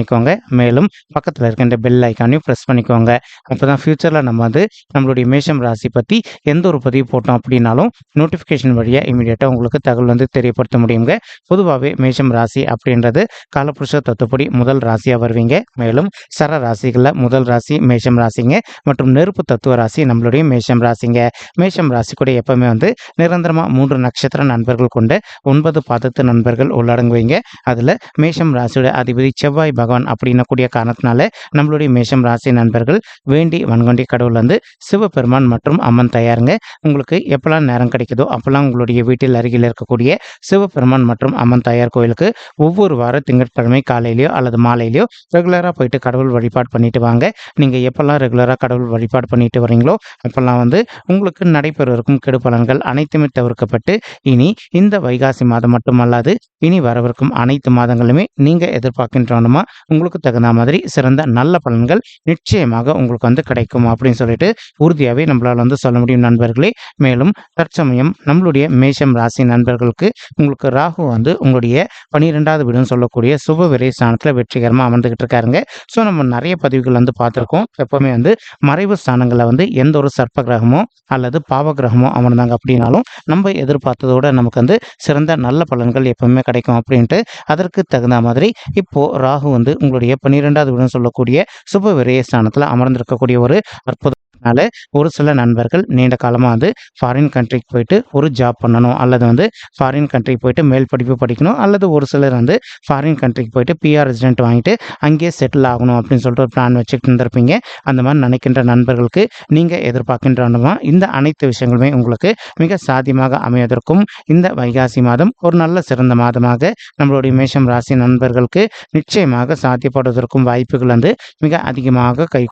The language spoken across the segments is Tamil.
பண்ணிக்கோங்க. மேலும் பக்கத்தில் இருக்கின்ற பெல் ஐக்கானையும் ப்ரெஸ் பண்ணிக்கோங்க. அப்போ தான் ஃப்யூச்சரில் நம்ம வந்து நம்மளுடைய மேஷம் ராசி பற்றி எந்த ஒரு பதிவு போட்டோம் அப்படின்னாலும் நோட்டிஃபிகேஷன் வழியாக இமீடியட்டாக உங்களுக்கு தகவல் வந்து தெரியப்படுத்த முடியுங்க. பொதுவாகவே மேஷம் ராசி அப்படின்றது காலப்புருஷ தத்துப்படி முதல் ராசியாக வருவீங்க. மேலும் சர ராசிகளில் முதல் ராசி மேஷம் ராசிங்க. மற்றும் நெருப்பு தத்துவ ராசி நம்மளுடைய மேஷம் ராசிங்க. மேஷம் ராசி கூட எப்பவுமே வந்து நிரந்தரமாக மூன்று நட்சத்திர நண்பர்கள் கொண்ட ஒன்பது பாதத்து நண்பர்கள் உள்ளடங்குவீங்க. அதில் மேஷம் ராசியோட அதிபதி செவ்வாய் பகவான் அப்படின்னக்கூடிய காரணத்தினால நம்மளுடைய மேஷம் ராசி நண்பர்கள் வேண்டி வன்கொண்டி கடவுள் வந்து சிவபெருமான் மற்றும் அம்மன் தயாருங்க. உங்களுக்கு எப்பெல்லாம் நேரம் கிடைக்குதோ அப்பெல்லாம் உங்களுடைய வீட்டில் அருகில் இருக்கக்கூடிய சிவபெருமான் மற்றும் அம்மன் தயார் கோயிலுக்கு ஒவ்வொரு வாரம் திங்கட்கிழமை காலையிலையோ அல்லது மாலையிலையோ ரெகுலராக போயிட்டு கடவுள் வழிபாடு பண்ணிட்டு வாங்க. நீங்கள் எப்பெல்லாம் ரெகுலராக கடவுள் வழிபாடு பண்ணிட்டு வரீங்களோ அப்பெல்லாம் வந்து உங்களுக்கு நடைபெறவிருக்கும் கெடு பலன்கள் அனைத்துமே தவிர்க்கப்பட்டு இனி இந்த வைகாசி மாதம் மட்டுமல்லாது இனி வரவிருக்கும் அனைத்து மாதங்களுமே நீங்கள் எதிர்பார்க்கின்றனமா உங்களுக்கு தகுந்த மாதிரி சிறந்த நல்ல பலன்கள் நிச்சயமாக உங்களுக்கு வந்து கிடைக்கும் அப்படின்னு சொல்லிட்டு உறுதியாகவே நம்மளால் வந்து சொல்ல முடியும் நண்பர்களே. மேலும் தற்சமயம் நம்மளுடைய மேஷம் ராசி நண்பர்களுக்கு உங்களுக்கு ராகு வந்து உங்களுடைய பனிரெண்டாவது வீடுன்னு சொல்லக்கூடிய சுப விரை ஸ்தானத்தில் வெற்றிகரமாக அமர்ந்துகிட்டு இருக்காருங்க. ஸோ நம்ம நிறைய பதிவுகள் வந்து பார்த்துருக்கோம். எப்பவுமே வந்து மறைவு ஸ்தானங்களில் வந்து எந்த ஒரு சர்ப்ப கிரகமோ அல்லது பாவ கிரகமோ அமர்ந்தாங்க அப்படின்னாலும் நம்ம எதிர்பார்த்ததோட நமக்கு வந்து சிறந்த நல்ல பலன்கள் எப்பவுமே கிடைக்கும் அப்படின்ட்டு அதற்கு தகுந்த மாதிரி இப்போ ராகு வந்து உங்களுடைய பன்னிரெண்டாவது வீடுன்னு சொல்லக்கூடிய சுப விரய ஸ்தானத்தில் அமர்ந்திருக்கக்கூடிய ஒரு அற்புதம் அதனால ஒரு சில நண்பர்கள் நீண்ட காலமாக வந்து ஃபாரின் கண்ட்ரிக்கு போயிட்டு ஒரு ஜாப் பண்ணணும் அல்லது வந்து ஃபாரின் கண்ட்ரிக்கு போயிட்டு மேல் படிப்பு படிக்கணும் அல்லது ஒரு சிலர் வந்து ஃபாரின் கண்ட்ரிக்கு போயிட்டு பிஆர் ரெசிடென்ட் வாங்கிட்டு அங்கேயே செட்டில் ஆகணும் அப்படின்னு சொல்லிட்டு ஒரு பிளான் வச்சுட்டு இருந்திருப்பீங்க. அந்த மாதிரி நினைக்கின்ற நண்பர்களுக்கு நீங்கள் எதிர்பார்க்கின்றமா இந்த அனைத்து விஷயங்களுமே உங்களுக்கு மிக சாத்தியமாக அமைவதற்கும் இந்த வைகாசி மாதம் ஒரு நல்ல சிறந்த மாதமாக நம்மளுடைய மேஷம் ராசி நண்பர்களுக்கு நிச்சயமாக சாத்தியப்படுவதற்கும் வாய்ப்புகள் வந்து மிக அதிகமாக கை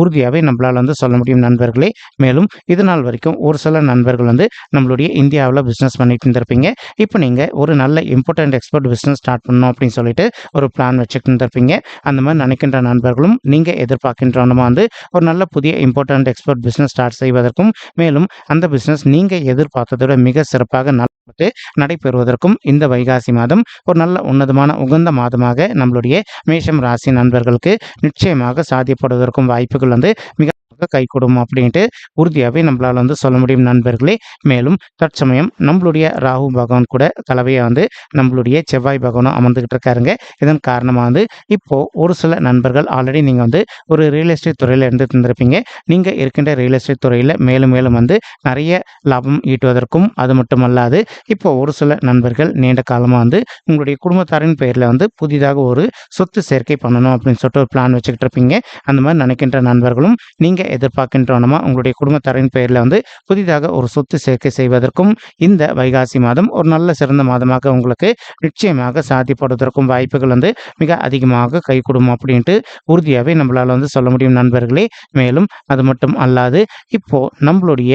உறுதியாகவே நம்மளால் வந்து சொல்ல முடியும் நண்பர்களே. மேலும் இது நாள் வரைக்கும் ஒரு சில நண்பர்கள் வந்து நம்மளுடைய இந்தியாவில் பிஸ்னஸ் பண்ணிட்டு இருந்திருப்பீங்க. இப்போ நீங்கள் ஒரு நல்ல இம்பார்ட்டன்ட் எக்ஸ்போர்ட் பிஸ்னஸ் ஸ்டார்ட் பண்ணணும் அப்படின்னு சொல்லிட்டு ஒரு பிளான் வச்சுட்டு இருந்திருப்பீங்க. அந்த மாதிரி நினைக்கின்ற நண்பர்களும் நீங்கள் எதிர்பார்க்கின்றவனமா வந்து ஒரு நல்ல புதிய இம்பார்ட்டன்ட் எக்ஸ்போர்ட் பிஸ்னஸ் ஸ்டார்ட் செய்வதற்கும் மேலும் அந்த பிஸ்னஸ் நீங்கள் எதிர்பார்த்ததோட மிக சிறப்பாக நல்ல நடைபெறுவதற்கும் இந்த வைகாசி மாதம் ஒரு நல்ல உன்னதமான உகந்த மாதமாக நம்மளுடைய மேஷம் ராசி நண்பர்களுக்கு நிச்சயமாக சாத்தியப்படுவதற்கும் வாய்ப்புகள் வந்து மிக கை கொடுக்கும் அப்படின்ட்டு உறுதியாகவே நம்மளால் வந்து சொல்ல முடியும் நண்பர்களே. மேலும் தற்சமயம் நம்மளுடைய ராகு பகவான் கூட கலவையாக வந்து நம்மளுடைய செவ்வாய் பகவானும் அமர்ந்துகிட்டு இருக்காருங்க. இதன் காரணமாக வந்து இப்போது ஒரு சில நண்பர்கள் ஆல்ரெடி நீங்கள் வந்து ஒரு ரியல் எஸ்டேட் துறையில் இருந்து தந்திருப்பீங்க நீங்கள் இருக்கின்ற ரியல் எஸ்டேட் துறையில் மேலும் மேலும் வந்து நிறைய லாபம் ஈட்டுவதற்கும் அது மட்டுமல்லாது இப்போ ஒரு சில நண்பர்கள் நீண்ட காலமாக வந்து உங்களுடைய குடும்பத்தாரின் பெயரில் வந்து புதிதாக ஒரு சொத்து சேர்க்கை பண்ணணும் அப்படின்னு சொல்லிட்டு ஒரு பிளான் வச்சுக்கிட்டு இருப்பீங்க. அந்த மாதிரி நினைக்கின்ற நண்பர்களும் நீங்கள் எதிர்பார்க்கின்றோனமா உங்களுடைய குடும்பத்தாரின் பெயரில் வந்து புதிதாக ஒரு சொத்து சேர்க்கை செய்வதற்கும் இந்த வைகாசி மாதம் ஒரு நல்ல சிறந்த மாதமாக உங்களுக்கு நிச்சயமாக சாத்தியப்படுவதற்கும் வாய்ப்புகள் வந்து மிக அதிகமாக கைகூடும் அப்படின்ட்டு உறுதியாகவே நம்மளால் வந்து சொல்ல முடியும் நண்பர்களே. மேலும் அது மட்டும் அல்லாது இப்போ நம்மளுடைய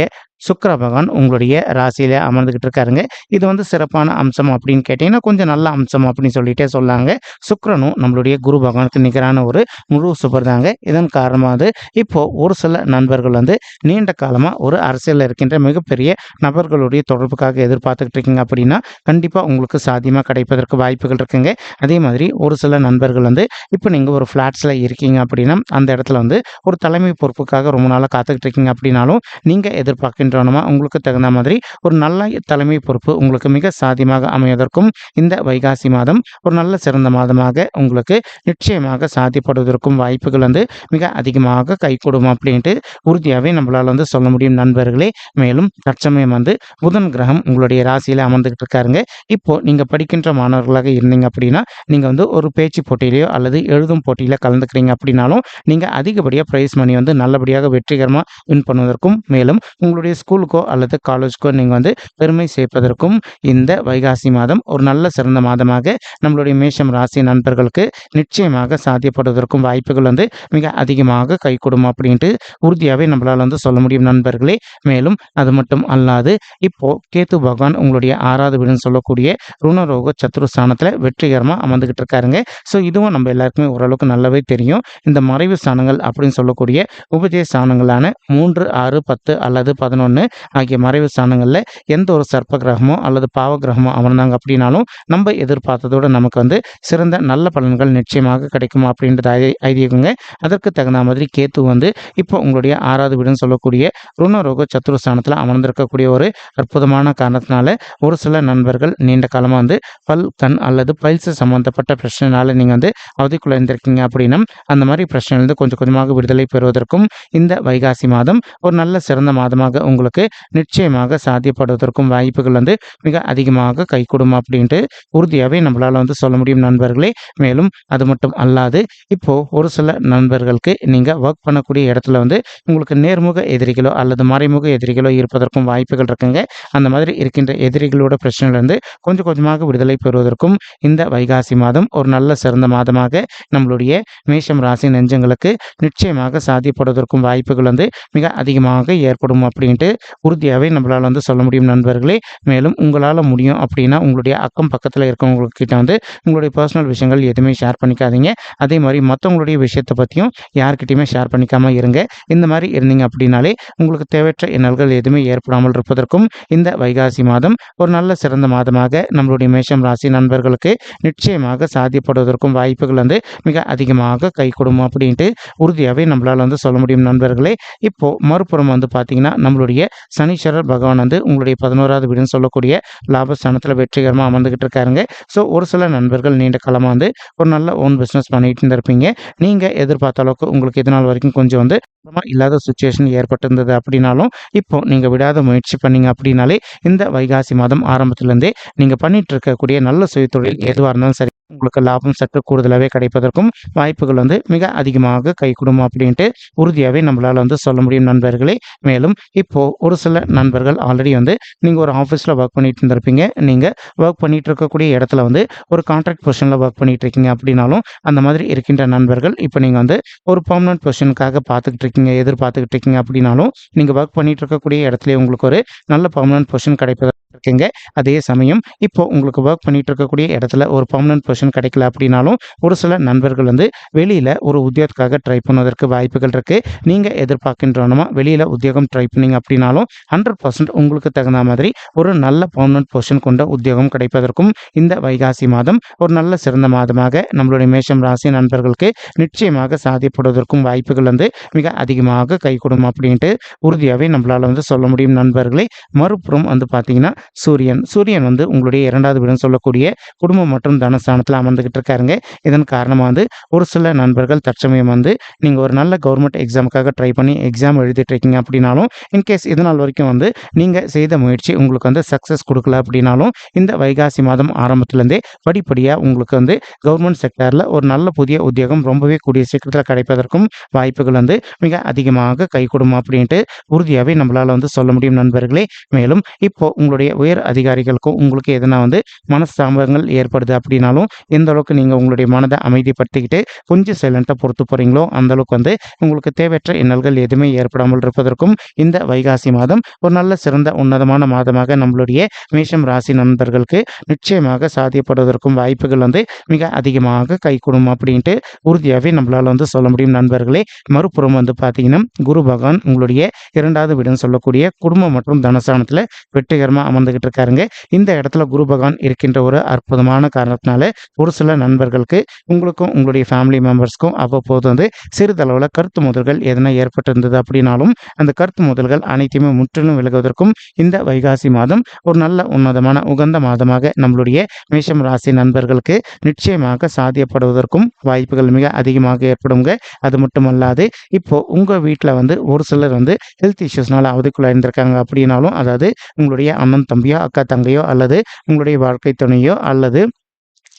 சுக்கர பகவான் உங்களுடைய ராசியில அமர்ந்துகிட்டு இருக்காருங்க. இது வந்து சிறப்பான அம்சம் அப்படின்னு கேட்டீங்கன்னா கொஞ்சம் நல்ல அம்சம் அப்படின்னு சொல்லிட்டே சொல்லாங்க. சுக்கரனும் நம்மளுடைய குரு பகவானுக்கு நிகரான ஒரு முழு சுபர் தாங்க. இதன் காரணமாக இப்போ ஒரு சில நண்பர்கள் வந்து நீண்ட காலமாக ஒரு அரசியலில் இருக்கின்ற மிகப்பெரிய நபர்களுடைய தொடர்புக்காக எதிர்பார்த்துக்கிட்டு இருக்கீங்க அப்படின்னா கண்டிப்பாக உங்களுக்கு சாத்தியமாக கிடைப்பதற்கு வாய்ப்புகள் இருக்குங்க. அதே மாதிரி ஒரு சில நண்பர்கள் வந்து இப்போ நீங்கள் ஒரு ஃப்ளாட்ஸில் இருக்கீங்க அப்படின்னா அந்த இடத்துல வந்து ஒரு தலைமை பொறுப்புக்காக ரொம்ப நாளாக காத்துக்கிட்டு இருக்கீங்க அப்படின்னாலும் நீங்கள் எதிர்பார்க்கின்ற நிறுவனமா உங்களுக்கு தகுந்த மாதிரி ஒரு நல்ல தலைமை பொறுப்பு உங்களுக்கு மிக சாத்தியமாக அமைவதற்கும் இந்த வைகாசி மாதம் ஒரு நல்ல சிறந்த மாதமாக உங்களுக்கு நிச்சயமாக சாத்தியப்படுவதற்கும் வாய்ப்புகள் வந்து மிக அதிகமாக கைகூடும் அப்படின்ட்டு உறுதியாகவே நம்மளால் வந்து சொல்ல முடியும் நண்பர்களே. மேலும் தற்சமயம் வந்து புதன் கிரகம் உங்களுடைய ராசியில் அமர்ந்துகிட்டு இருக்காருங்க. இப்போ நீங்கள் படிக்கின்ற மாணவர்களாக இருந்தீங்க அப்படின்னா நீங்கள் வந்து ஒரு பேச்சு போட்டியிலையோ அல்லது எழுதும் போட்டியில் கலந்துக்கிறீங்க அப்படின்னாலும் நீங்கள் அதிகப்படியாக ப்ரைஸ் மணி வந்து நல்லபடியாக வெற்றிகரமாக வின் பண்ணுவதற்கும் மேலும் உங்களுடைய ஸ்கூலுக்கோ அல்லது காலேஜுக்கோ நீங்கள் வந்து பெருமை சேர்ப்பதற்கும் இந்த வைகாசி மாதம் ஒரு நல்ல சிறந்த மாதமாக நம்மளுடைய மேஷம் ராசி நண்பர்களுக்கு நிச்சயமாக சாத்தியப்படுவதற்கும் வாய்ப்புகள் வந்து மிக அதிகமாக கைகூடும் அப்படின்ட்டு உறுதியாகவே நம்மளால் வந்து சொல்ல முடியும் நண்பர்களே. மேலும் அது மட்டும் அல்லாது இப்போ கேத்து பகவான் உங்களுடைய ஆறாவது வீடுன்னு சொல்லக்கூடிய ருணரோக சத்துருஸ்தானத்தில் வெற்றிகரமாக அமர்ந்துகிட்டு இருக்காருங்க. ஸோ இதுவும் நம்ம எல்லாருக்குமே ஓரளவுக்கு நல்லாவே தெரியும். இந்த மறைவு ஸ்தானங்கள் அப்படின்னு சொல்லக்கூடிய உபஜய ஸ்தானங்களான மூன்று ஆறு பத்து அல்லது பதினொன்று ஆகிய மறைவு ஸ்தானங்களில் எந்த ஒரு சர்ப்ப கிரகமோ அல்லது பாவ கிரகமோ அமர்ந்தாங்க அப்படின்னாலும் நம்ம எதிர்பார்த்ததோட நமக்கு வந்து சிறந்த நல்ல பலன்கள் நிச்சயமாக கிடைக்கும் அப்படின்றது ஐதீகங்க. அதற்கு தகுந்த மாதிரி கேத்து வந்து இப்போ உங்களுடைய ஆறாவது வீடுன்னு சொல்லக்கூடிய ருணரோக சத்துருஸ்தானத்தில் அமர்ந்திருக்கக்கூடிய ஒரு அற்புதமான காரணத்தினால ஒரு சில நண்பர்கள் நீண்ட காலமாக வந்து பல் கண் அல்லது பயிற்சி சம்மந்தப்பட்ட பிரச்சனைனால நீங்கள் வந்து அவதிக்குள்ளே இருந்திருக்கீங்க அப்படின்னா அந்த மாதிரி பிரச்சனையிலிருந்து கொஞ்சம் கொஞ்சமாக விடுதலை பெறுவதற்கும் இந்த வைகாசி மாதம் ஒரு நல்ல சிறந்த மாதமாக உங்களுக்கு நிச்சயமாக சாத்தியப்படுவதற்கும் வாய்ப்புகள் வந்து மிக அதிகமாக கைகூடும் அப்படின்ட்டு உறுதியாகவே நம்மளால் வந்து சொல்ல முடியும் நண்பர்களே. மேலும் அது மட்டும் அல்லாது இப்போ ஒரு சில நண்பர்களுக்கு நீங்கள் ஒர்க் பண்ணக்கூடிய இடத்துல வந்து உங்களுக்கு நேர்முக எதிரிகளோ அல்லது மறைமுக எதிரிகளோ இருப்பதற்கும் வாய்ப்புகள் இருக்குங்க. அந்த மாதிரி இருக்கின்ற எதிரிகளோட பிரச்சனையிலிருந்து கொஞ்சம் கொஞ்சமாக விடுதலை பெறுவதற்கும் இந்த வைகாசி மாதம் ஒரு நல்ல சிறந்த மாதமாக நம்மளுடைய மேஷம் ராசி நெஞ்சங்களுக்கு நிச்சயமாக சாத்தியப்படுவதற்கும் வாய்ப்புகள் வந்து மிக அதிகமாக ஏற்படும் அப்படின்ட்டு உறுதியாகவே நம்மளால் வந்து சொல்ல முடியும் நண்பர்களே. மேலும் உங்களால் முடியும் அப்படின்னா உங்களுடைய அக்கம் பக்கத்தில் இருக்கவங்கக்கிட்ட வந்து உங்களுடைய பர்சனல் விஷயங்கள் எதுவுமே ஷேர் பண்ணிக்காதீங்க. அதே மாதிரி மற்றவங்களுடைய விஷயத்தை பற்றியும் யார்கிட்டையுமே ஷேர் பண்ணிக்காமல் இருங்க. இந்த மாதிரி இருந்தீங்க அப்படின்னாலே உங்களுக்கு தேவையற்ற இன்னல்கள் எதுவுமே ஏற்படாமல் இருப்பதற்கும் இந்த வைகாசி மாதம் ஒரு நல்ல சிறந்த மாதமாக நம்மளுடைய மேஷம் ராசி நண்பர்களுக்கு நிச்சயமாக சாத்தியப்படுவதற்கும் வாய்ப்புகள் வந்து மிக அதிகமாக கை கொடுக்கும் அப்படின்ட்டு உறுதியாகவே நம்மளால் வந்து சொல்ல முடியும் நண்பர்களே. இப்போது மறுபுறம் வந்து பார்த்தீங்கன்னா நம்மளுடைய சனீஸ்வரர் பகவான் வந்து உங்களுடைய பதினோராவது வீடுன்னு சொல்லக்கூடிய லாபஸ்தானத்தில் வெற்றிகரமாக அமர்ந்துகிட்டு இருக்காருங்க. ஸோ ஒரு சில நண்பர்கள் நீண்ட காலமாக வந்து ஒரு நல்ல ஓன் பிஸ்னஸ் பண்ணிட்டு இருந்திருப்பீங்க நீங்கள் எதிர்பார்த்த அளவுக்கு உங்களுக்கு இதனால் வரைக்கும் கொஞ்சம் வந்து இல்லாத சுச்சுவேஷன் ஏற்பட்டிருந்தது அப்படின்னாலும் இப்போ நீங்கள் விடாத முயற்சி பண்ணீங்க அப்படின்னாலே இந்த வைகாசி மாதம் ஆரம்பத்துலேருந்தே நீங்கள் பண்ணிட்டு இருக்கக்கூடிய நல்ல சுயத்தொழில் எதுவாக இருந்தாலும் சரி. உங்களுக்கு லாபம் சற்று கூடுதலாகவே கிடைப்பதற்கும் வாய்ப்புகள் வந்து மிக அதிகமாக கைகூடும் அப்படின்ட்டு உறுதியாகவே நம்மளால் வந்து சொல்ல முடியும் நண்பர்களே. மேலும் இப்போது ஒரு சில நண்பர்கள் ஆல்ரெடி வந்து நீங்கள் ஒரு ஆஃபீஸில் ஒர்க் பண்ணிட்டு இருந்திருப்பீங்க. நீங்கள் ஒர்க் பண்ணிட்டு இருக்கக்கூடிய இடத்துல வந்து ஒரு கான்ட்ராக்ட் பொசிஷனில் ஒர்க் பண்ணிட்டு இருக்கீங்க அப்படின்னாலும் அந்த மாதிரி இருக்கின்ற நண்பர்கள் இப்போ நீங்கள் வந்து ஒரு பர்மனன்ட் பொசிஷனுக்காக பார்த்துக்கிட்டு இருக்கீங்க எதிர்பார்த்துக்கிட்டு இருக்கீங்க அப்படின்னாலும் நீங்கள் ஒர்க் பண்ணிட்டு இருக்கக்கூடிய இடத்துல உங்களுக்கு ஒரு நல்ல பர்மனன்ட் பொசிஷன் கிடைப்பதற்கு இருக்குங்க. அதே சமயம் இப்போ உங்களுக்கு ஒர்க் பண்ணிட்டு இருக்கக்கூடிய இடத்துல ஒரு பர்மனன்ட் பொசிஷன் கிடைக்கல அப்படின்னாலும் ஒரு சில நண்பர்கள் வந்து வெளியில் ஒரு உத்தியோகத்துக்காக ட்ரை பண்ணுவதற்கு வாய்ப்புகள் இருக்கு. நீங்கள் எதிர்பார்க்கின்றனமா வெளியில் உத்தியோகம் ட்ரை பண்ணீங்க அப்படின்னாலும் ஹண்ட்ரட் பர்சன்ட் உங்களுக்கு தகுந்த மாதிரி ஒரு நல்ல பர்மனன்ட் பொசிஷன் கொண்ட உத்தியோகம் கிடைப்பதற்கும் இந்த வைகாசி மாதம் ஒரு நல்ல சிறந்த மாதமாக நம்மளுடைய மேஷம் ராசி நண்பர்களுக்கு நிச்சயமாக சாதிப்படுவதற்கும் வாய்ப்புகள் வந்து மிக அதிகமாக கைகூடும் அப்படின்ட்டு உறுதியாகவே நம்மளால் வந்து சொல்ல முடியும் நண்பர்களே. மறுபுறம் வந்து பார்த்தீங்கன்னா சூரியன். சூரியன் வந்து உங்களுடைய இரண்டாவது வீடுன்னு சொல்லக்கூடிய குடும்பம் மற்றும் தனஸ்தானத்தில் அமர்ந்துகிட்டு இருக்காருங்க. இதன் காரணமாக வந்து ஒரு சில நண்பர்கள் தற்சமயம் வந்து நீங்கள் ஒரு நல்ல கவர்மெண்ட் எக்ஸாமுக்காக ட்ரை பண்ணி எக்ஸாம் எழுதிட்டு இருக்கீங்க அப்படின்னாலும் இன்கேஸ் இதனால் நாள் வரைக்கும் வந்து நீங்கள் செய்த முயற்சி உங்களுக்கு வந்து சக்ஸஸ் கொடுக்கல அப்படின்னாலும் இந்த வைகாசி மாதம் ஆரம்பத்துலேருந்தே படிப்படியாக உங்களுக்கு வந்து கவர்மெண்ட் செக்டரில் ஒரு நல்ல புதிய உத்தியோகம் ரொம்பவே கூடிய சீக்கிரத்தில் கிடைப்பதற்கும் வாய்ப்புகள் வந்து மிக அதிகமாக கைகூடும் அப்படின்ட்டு உறுதியாகவே நம்மளால் வந்து சொல்ல முடியும் நண்பர்களே. மேலும் இப்போ உங்களுடைய உயர் அதிகாரிகளுக்கும் உங்களுக்கு எதனா வந்து மனஸ்தாபங்கள் ஏற்படுது அப்படின்னாலும் எந்த அளவுக்கு நீங்கள் உங்களுடைய மனதை அமைதிப்படுத்திக்கிட்டு கொஞ்சம் சைலண்ட்டாக பொறுத்து போகிறீங்களோ அந்த அளவுக்கு வந்து உங்களுக்கு தேவையற்ற இன்னல்கள் எதுவுமே ஏற்படாமல் இருப்பதற்கும் இந்த வைகாசி மாதம் ஒரு நல்ல சிறந்த உன்னதமான மாதமாக நம்மளுடைய மேஷம் ராசி நண்பர்களுக்கு நிச்சயமாக சாத்தியப்படுவதற்கும் வாய்ப்புகள் வந்து மிக அதிகமாக கைகூடும் அப்படின்ட்டு உறுதியாகவே நம்மளால் வந்து சொல்ல முடியும் நண்பர்களே. மறுபுறம் வந்து பார்த்தீங்கன்னா குரு பகவான் உங்களுடைய இரண்டாவது வீடுன்னு சொல்லக்கூடிய குடும்பம் மற்றும் தனஸ்தானத்தில் வெற்றிகரமாக அமர்ந்துகிட்டு இருக்காருங்க இந்த இடத்துல குரு பகவான் இருக்கின்ற ஒரு அற்புதமான காரணத்தினால ஒரு சில நண்பர்களுக்கு உங்களுக்கும் உங்களுடைய ஃபேமிலி மெம்பர்ஸ்க்கும் அவ்வப்போது வந்து சிறிதளவில் கருத்து முதல்கள் எதனா ஏற்பட்டிருந்தது அப்படின்னாலும் அந்த கருத்து முதல்கள் அனைத்தையுமே முற்றிலும் விலகுவதற்கும் இந்த வைகாசி மாதம் ஒரு நல்ல உன்னதமான உகந்த மாதமாக நம்மளுடைய மேஷம் ராசி நண்பர்களுக்கு நிச்சயமாக சாத்தியப்படுவதற்கும் வாய்ப்புகள் மிக அதிகமாக ஏற்படுங்க. அது மட்டுமல்லாது இப்போ உங்கள் வீட்டில் வந்து ஒரு சிலர் வந்து ஹெல்த் இஷ்யூஸ்னால அவதிக்குள்ளாயிருந்திருக்காங்க அப்படின்னாலும் அதாவது உங்களுடைய அண்ணன் தம்பியோ அக்கா தங்கையோ அல்லது உங்களுடைய வாழ்க்கை துணையோ அல்லது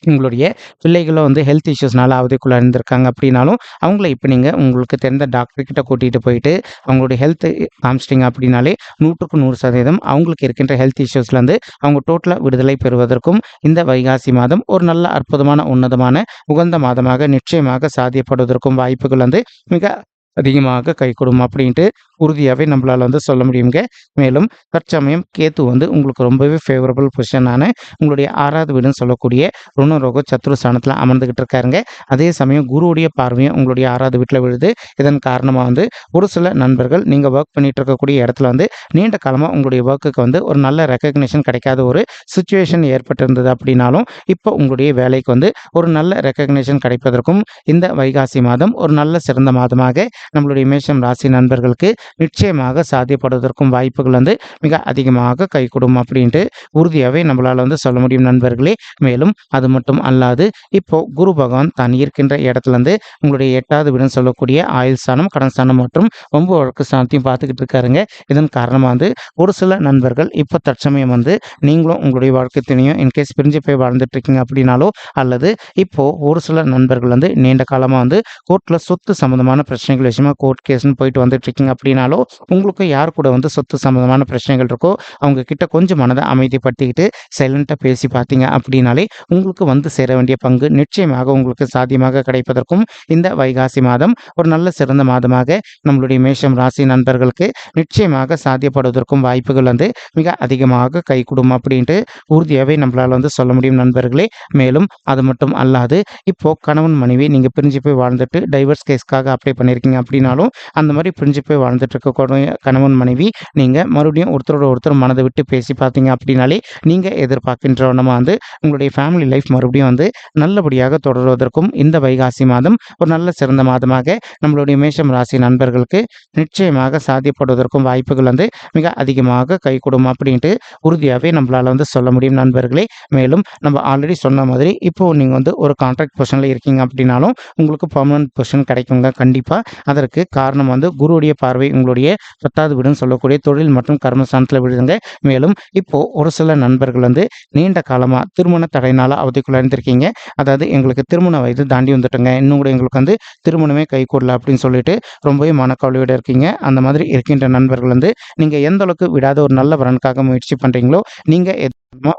உங்களுடைய பிள்ளைகளோ வந்து ஹெல்த் இஷ்யூஸ்னால அவதிக்குள்ள இருந்திருக்காங்க அப்படின்னாலும் அவங்கள இப்போ நீங்கள் உங்களுக்கு தெரிந்த டாக்டர்கிட்ட கூட்டிகிட்டு போயிட்டு அவங்களுடைய ஹெல்த் காமிச்சிட்டிங்க அப்படின்னாலே நூற்றுக்கு நூறு சதவீதம் அவங்களுக்கு இருக்கின்ற ஹெல்த் இஷ்யூஸ்லேருந்து அவங்க டோட்டலாக விடுதலை பெறுவதற்கும் இந்த வைகாசி மாதம் ஒரு நல்ல அற்புதமான உன்னதமான உகந்த மாதமாக நிச்சயமாக சாத்தியப்படுவதற்கும் வாய்ப்புகள் வந்து மிக அதிகமாக கை கொடுக்கும் அப்படின்ட்டு உறுதியாகவே நம்மளால் வந்து சொல்ல முடியுங்க மேலும் தற்சமயம் கேத்து வந்து உங்களுக்கு ரொம்பவே ஃபேவரபிள் பொசிஷனான உங்களுடைய ஆறாவது வீடுன்னு சொல்லக்கூடிய ருணரோக சத்ரு ஸ்தானத்தில் அமர்ந்துகிட்டு இருக்காருங்க. அதே சமயம் குருவுடைய பார்வையும் உங்களுடைய ஆறாவது வீட்டில் விழுது. இதன் காரணமாக வந்து ஒரு சில நண்பர்கள் நீங்கள் ஒர்க் பண்ணிட்டு இருக்கக்கூடிய இடத்துல வந்து நீண்ட காலமாக உங்களுடைய ஒர்க்குக்கு வந்து ஒரு நல்ல ரெக்கக்னேஷன் கிடைக்காத ஒரு சுச்சுவேஷன் ஏற்பட்டிருந்தது அப்படின்னாலும் இப்போ உங்களுடைய வேலைக்கு வந்து ஒரு நல்ல ரெக்கக்னேஷன் கிடைப்பதற்கும் இந்த வைகாசி மாதம் ஒரு நல்ல சிறந்த மாதமாக நம்மளுடைய மேஷம் ராசி நண்பர்களுக்கு நிச்சயமாக சாத்தியப்படுவதற்கும் வாய்ப்புகள் வந்து மிக அதிகமாக கைகூடும் அப்படின்ட்டு உறுதியாகவே நம்மளால் வந்து சொல்ல முடியும் நண்பர்களே. மேலும் அது மட்டும் அல்லாது இப்போ குரு பகவான் தான் இருக்கின்ற இடத்துலேருந்து உங்களுடைய எட்டாவது வீடுன்னு சொல்லக்கூடிய ஆயுள் ஸ்தானம் கடன் ஸ்தானம் மற்றும் ரொம்ப வழக்கு ஸ்தானத்தையும் பார்த்துக்கிட்டு இருக்காருங்க. இதன் காரணமாக வந்து ஒரு சில நண்பர்கள் இப்போ தற்சமயம் வந்து நீங்களும் உங்களுடைய வாழ்க்கை துணையும் இன்கேஸ் பிரிஞ்சு போய் வாழ்ந்துட்டு இருக்கீங்க அப்படின்னாலோ அல்லது இப்போ ஒரு சில நண்பர்கள் வந்து நீண்ட காலமாக வந்து கோர்ட்டில் சொத்து சம்மந்தமான பிரச்சனைகள் விஷயமா கோர்ட் கேஸ்னு போயிட்டு வந்துட்டு இருக்கீங்க அப்படின்னாலோ உங்களுக்கு யார் கூட வந்து சொத்து சம்மந்தமான பிரச்சனைகள் இருக்கோ அவங்க கிட்ட கொஞ்சம் மனதை அமைதிப்படுத்திக்கிட்டு சைலண்ட்டாக பேசி பார்த்தீங்க அப்படின்னாலே உங்களுக்கு வந்து சேர வேண்டிய பங்கு நிச்சயமாக உங்களுக்கு சாத்தியமாக கிடைப்பதற்கும் இந்த வைகாசி மாதம் ஒரு நல்ல சிறந்த மாதமாக நம்மளுடைய மேஷம் ராசி நண்பர்களுக்கு நிச்சயமாக சாத்தியப்படுவதற்கும் வாய்ப்புகள் வந்து மிக அதிகமாக கை அப்படின்ட்டு உறுதியாகவே நம்மளால் வந்து சொல்ல முடியும் நண்பர்களே. மேலும் அது மட்டும் அல்லாது இப்போ கணவன் மனைவி நீங்கள் பிரிஞ்சு போய் வாழ்ந்துட்டு டைவர்ஸ் கேஸ்க்காக அப்ளை பண்ணியிருக்கீங்க அப்படின்னாலும் அந்த மாதிரி பிரிஞ்சு போய் வாழ்ந்து வாழ்ந்துட்டு இருக்கக்கூடிய கணவன் மனைவி நீங்கள் மறுபடியும் ஒருத்தரோட ஒருத்தர் மனதை விட்டு பேசி பார்த்தீங்க அப்படின்னாலே நீங்கள் எதிர்பார்க்கின்ற நம்ம வந்து உங்களுடைய ஃபேமிலி லைஃப் மறுபடியும் வந்து நல்லபடியாக தொடர்வதற்கும் இந்த வைகாசி மாதம் ஒரு நல்ல சிறந்த மாதமாக நம்மளுடைய மேஷம் ராசி நண்பர்களுக்கு நிச்சயமாக சாத்தியப்படுவதற்கும் வாய்ப்புகள் வந்து மிக அதிகமாக கை அப்படின்ட்டு உறுதியாகவே நம்மளால் வந்து சொல்ல முடியும் நண்பர்களே. மேலும் நம்ம ஆல்ரெடி சொன்ன மாதிரி இப்போ நீங்கள் வந்து ஒரு கான்ட்ராக்ட் பொசிஷனில் இருக்கீங்க அப்படின்னாலும் உங்களுக்கு பர்மனன்ட் பொசிஷன் கிடைக்குங்க கண்டிப்பாக அதற்கு காரணம் வந்து குருவுடைய பார்வை உங்களுடைய பத்தாவது வீடுன்னு சொல்லக்கூடிய தொழில் மற்றும் கர்மஸ்தானத்தில் விழுதுங்க. மேலும் இப்போ ஒரு சில நண்பர்கள் வந்து நீண்ட காலமாக திருமண தடையினால அவதிக்குள்ள இருந்திருக்கீங்க அதாவது எங்களுக்கு திருமண வயது தாண்டி வந்துட்டுங்க. இன்னும் கூட எங்களுக்கு வந்து திருமணமே கை கூடல அப்படின்னு சொல்லிட்டு ரொம்பவே மனக்கவலையோட இருக்கீங்க. அந்த மாதிரி இருக்கின்ற நண்பர்கள் வந்து நீங்கள் எந்த அளவுக்கு விடாத ஒரு நல்ல வரனுக்காக முயற்சி பண்ணுறீங்களோ நீங்கள்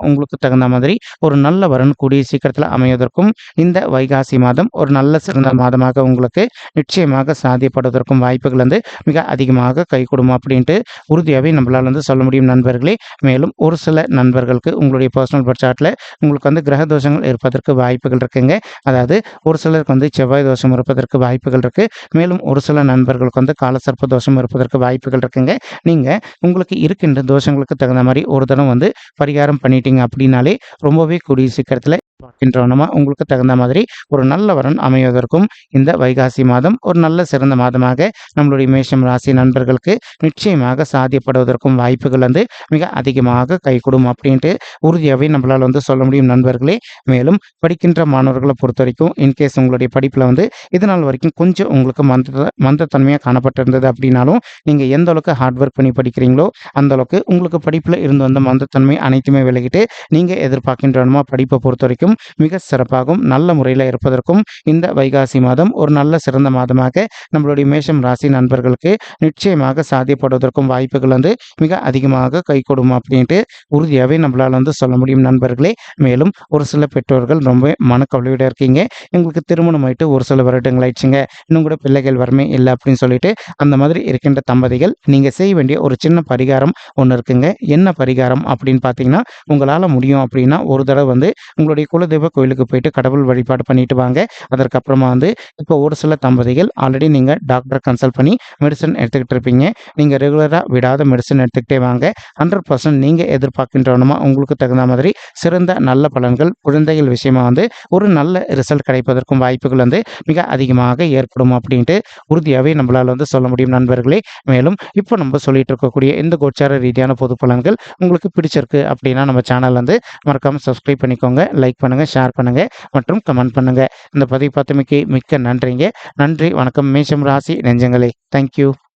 உங்களுக்கு தகுந்த மாதிரி ஒரு நல்ல வரன் கூடிய சீக்கிரத்தில் அமைவதற்கும் இந்த வைகாசி மாதம் ஒரு நல்ல சிறந்த மாதமாக உங்களுக்கு நிச்சயமாக சாதியப்படுவதற்கும் வாய்ப்புகள் வந்து மிக அதிகமாக கை கொடுமா அப்படின்ட்டு உறுதியாகவே நம்மளால் வந்து சொல்ல முடியும் நண்பர்களே. மேலும் ஒரு சில நண்பர்களுக்கு உங்களுடைய பர்சனல் பட்சாட்டில் உங்களுக்கு வந்து கிரக தோஷங்கள் இருப்பதற்கு வாய்ப்புகள் இருக்குங்க. அதாவது ஒரு சிலருக்கு வந்து செவ்வாய் தோஷம் இருப்பதற்கு வாய்ப்புகள் இருக்குது மேலும் ஒரு சில நண்பர்களுக்கு வந்து காலசர்ப்ப தோஷம் இருப்பதற்கு வாய்ப்புகள் இருக்குங்க. நீங்கள் உங்களுக்கு இருக்கின்ற தோஷங்களுக்கு தகுந்த மாதிரி ஒரு தடவை வந்து பரிகாரம் பண்ணிட்டீங்க அப்படின்னாலே ரொம்பவே கூடிய சீக்கிரத்தில் பார்க்கின்றோனமா உங்களுக்கு தகுந்த மாதிரி ஒரு நல்ல வரன் அமைவதற்கும் இந்த வைகாசி மாதம் ஒரு நல்ல சிறந்த மாதமாக நம்மளுடைய மேஷம் ராசி நண்பர்களுக்கு நிச்சயமாக சாத்தியப்படுவதற்கும் வாய்ப்புகள் வந்து மிக அதிகமாக கைகூடும் அப்படின்ட்டு உறுதியாகவே நம்மளால் வந்து சொல்ல முடியும் நண்பர்களே. மேலும் படிக்கின்ற மாணவர்களை பொறுத்த வரைக்கும் இன்கேஸ் உங்களுடைய படிப்பில் வந்து இதனால் நாள் வரைக்கும் கொஞ்சம் உங்களுக்கு மந்த மந்தத்தன்மையாக காணப்பட்டிருந்தது அப்படின்னாலும் நீங்கள் எந்த அளவுக்கு ஹார்ட் ஒர்க் பண்ணி படிக்கிறீங்களோ அந்த அளவுக்கு உங்களுக்கு படிப்பில் இருந்து வந்த மந்தத்தன்மை அனைத்துமே விலகிட்டு நீங்கள் எதிர்பார்க்கின்றனமா படிப்பை பொறுத்த வரைக்கும் மிக சிறப்பாகவும் நல்ல முறையில் இருப்பதற்கும் இந்த வைகாசி மாதம் ஒரு நல்ல சிறந்த மாதமாக நம்மளுடைய மேஷம் ராசி நண்பர்களுக்கு நிச்சயமாக சாத்தியப்படுவதற்கும் வாய்ப்புகள் வந்து மிக அதிகமாக கை கொடுக்கும் அப்படின்ட்டு உறுதியாகவே நம்மளால் வந்து சொல்ல முடியும் நண்பர்களே. மேலும் ஒரு சில பெற்றோர்கள் ரொம்ப மனக்கவலையோட இருக்கீங்க. எங்களுக்கு திருமணம் ஆயிட்டு ஒரு சில வருடங்கள் ஆயிடுச்சுங்க. இன்னும் கூட பிள்ளைகள் வரமே இல்லை அப்படின்னு சொல்லிட்டு அந்த மாதிரி இருக்கின்ற தம்பதிகள் நீங்கள் செய்ய வேண்டிய ஒரு சின்ன பரிகாரம் ஒன்று இருக்குங்க. என்ன பரிகாரம் அப்படின்னு பார்த்தீங்கன்னா உங்களால் முடியும் அப்படின்னா ஒரு தடவை வந்து உங்களுடைய குலதெய்வ கோயிலுக்கு போயிட்டு கடவுள் வழிபாடு பண்ணிட்டு வாங்க. அதற்கப்புறமா வந்து இப்போ ஒரு சில தம்பதிகள் ஆல்ரெடி நீங்கள் டாக்டரை கன்சல்ட் பண்ணி மெடிசன் எடுத்துக்கிட்டு இருப்பீங்க. நீங்கள் ரெகுலராக விடாத மெடிசன் எடுத்துக்கிட்டே வாங்க. ஹண்ட்ரட் பர்சன்ட் நீங்கள் எதிர்பார்க்கின்றவனுமா உங்களுக்கு தகுந்த மாதிரி சிறந்த நல்ல பலன்கள் குழந்தைகள் விஷயமா வந்து ஒரு நல்ல ரிசல்ட் கிடைப்பதற்கும் வாய்ப்புகள் வந்து மிக அதிகமாக ஏற்படும் அப்படின்ட்டு உறுதியாகவே நம்மளால் வந்து சொல்ல முடியும் நண்பர்களே. மேலும் இப்போ நம்ம சொல்லிட்டு இருக்கக்கூடிய இந்த கோச்சார ரீதியான பொது பலன்கள் உங்களுக்கு பிடிச்சிருக்கு அப்படின்னா நம்ம சேனல் வந்து மறக்காமல் சப்ஸ்கிரைப் பண்ணிக்கோங்க லைக் பண்ணுங்கள் ஷேர் பண்ணுங்கள் மற்றும் கமெண்ட் பண்ணுங்கள் இந்த பதிவு பார்த்தமைக்கு மிக்க நன்றிங்க. நன்றி வணக்கம். மேஷம் ராசி நெஞ்சங்களே. தேங்க்யூ